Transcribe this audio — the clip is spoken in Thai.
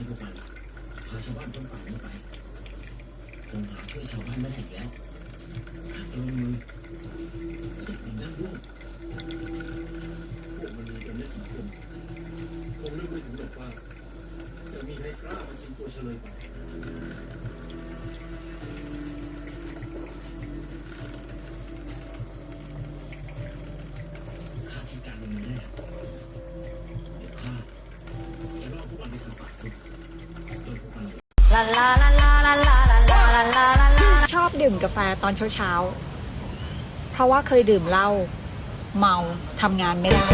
าชาวบ้านต้นป่านี้ไปคงหาช่วยชาวบ้านไม่ได้อีกแล้วหากจะลงมือก็จะถึงด้านร่วงพวกมันมีกันเล็กกี่คนคงนึกไม่ถึงหรอกว่า จะมีใครกล้ามาชิงตัวเฉลยไปข้าคิดการลงมือแล้วเดี๋ยวข้าจะล่อพวกมันไปทางป่าทึบจนพวกมันหลง ลาลาลาลาลาลาลาลาลาลาลาลาชอบดื่มกาแฟตอนเช้าๆ เพราะว่าเคยดื่มเหล้าเมาทำงานไม่ได้